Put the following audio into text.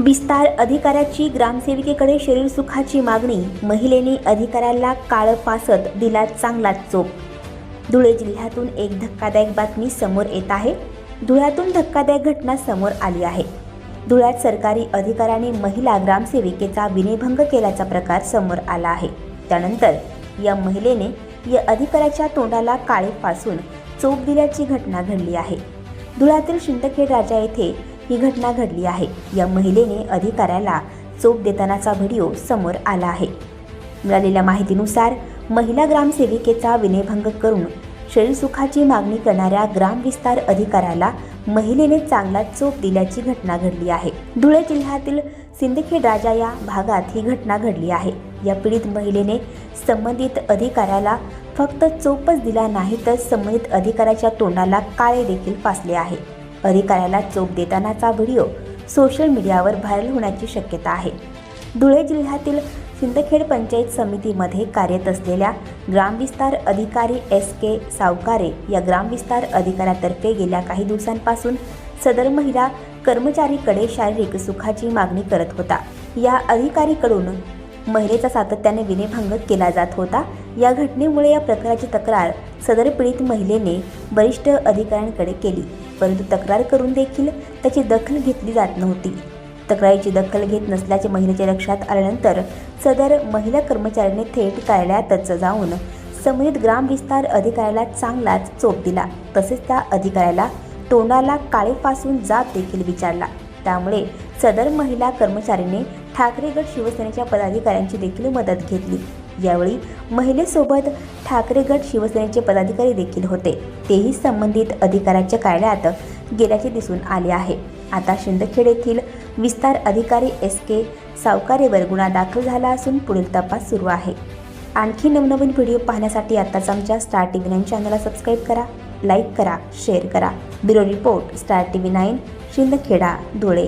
विस्तार अधिकाऱ्याची ग्रामसेविकेकडे शरीर सुखाची मागणी. महिलेने अधिकाऱ्याला काळं फासत दिला चांगलाच चोप. धुळे जिल्ह्यातून एक धक्कादायक बातमी समोर येत आहे. धुळ्यातून धक्कादायक घटना समोर आली आहे. धुळ्यात सरकारी अधिकाऱ्याने महिला ग्रामसेविकेचा विनयभंग केल्याचा प्रकार समोर आला आहे. त्यानंतर या महिलेने या अधिकाऱ्याच्या तोंडाला काळे फासून चोप दिल्याची घटना घडली आहे. धुळ्यातील शिंदखेड राजा येथे ही घटना घडली आहे. या महिलेने अधिकाऱ्याला चोप देतानाचा व्हिडिओ समोर आला आहे. मिळालेल्या माहितीनुसार महिला ग्रामसेविकेचा विनयभंग करून शरीरसुखाची मागणी करणाऱ्या ग्रामविस्तार अधिकाऱ्याला महिलेने चांगला चोप दिल्याची घटना घडली आहे. धुळे जिल्ह्यातील सिंदखेड राजा या भागात ही घटना घडली आहे. या पीडित महिलेने संबंधित अधिकाऱ्याला फक्त चोपच दिला नाही तर संबंधित अधिकाऱ्याच्या तोंडाला काळे देखील फासले आहे. अधिकाऱ्याला चोप देतानाचा व्हिडिओ सोशल मीडियावर व्हायरल होण्याची शक्यता आहे. धुळे जिल्ह्यातील सिंदखेड पंचायत समितीमध्ये कार्यरत असलेल्या ग्रामविस्तार अधिकारी एस के सावकारे या ग्रामविस्तार अधिकाऱ्यातर्फे गेल्या काही दिवसांपासून सदर महिला कर्मचारीकडे शारीरिक सुखाची मागणी करत होता. या अधिकारीकडून महिलेचा सातत्याने विनयभंग केला जात होता. या घटनेमुळे या प्रकाराची तक्रार सदर पीडित महिलेने वरिष्ठ अधिकाऱ्यांकडे केली. परंतु तक्रार करून देखील त्याची दखल घेतली जात नव्हती. तक्रारीची दखल घेत नसल्याचे महिलेच्या लक्षात आल्यानंतर सदर महिला कर्मचाऱ्याने थेट कार्यालयातच जाऊन संबंधित ग्रामविस्तार अधिकाऱ्याला चांगलाच चोप दिला. तसेच त्या अधिकाऱ्याला तोंडाला काळे फासून जाब देखील विचारला. त्यामुळे सदर महिला कर्मचारीने ठाकरेगड शिवसेनेच्या पदाधिकाऱ्यांची देखील मदत घेतली. यावेळी महिलेसोबत ठाकरे गट शिवसेनेचे पदाधिकारी देखील होते. तेही संबंधित अधिकाऱ्याच्या कार्यालयात गेल्याचे दिसून आले आहे. आता शिंदखेड येथील विस्तार अधिकारी एस के सावकारेवर गुन्हा दाखल झाला असून पुढील तपास सुरू आहे. आणखी नवनवीन व्हिडिओ पाहण्यासाठी आत्ताच आमच्या स्टार टी व्ही नाईन चॅनलला सबस्क्राईब करा लाईक करा शेअर करा. Bureau report star T V nine Shindkheda Dhule.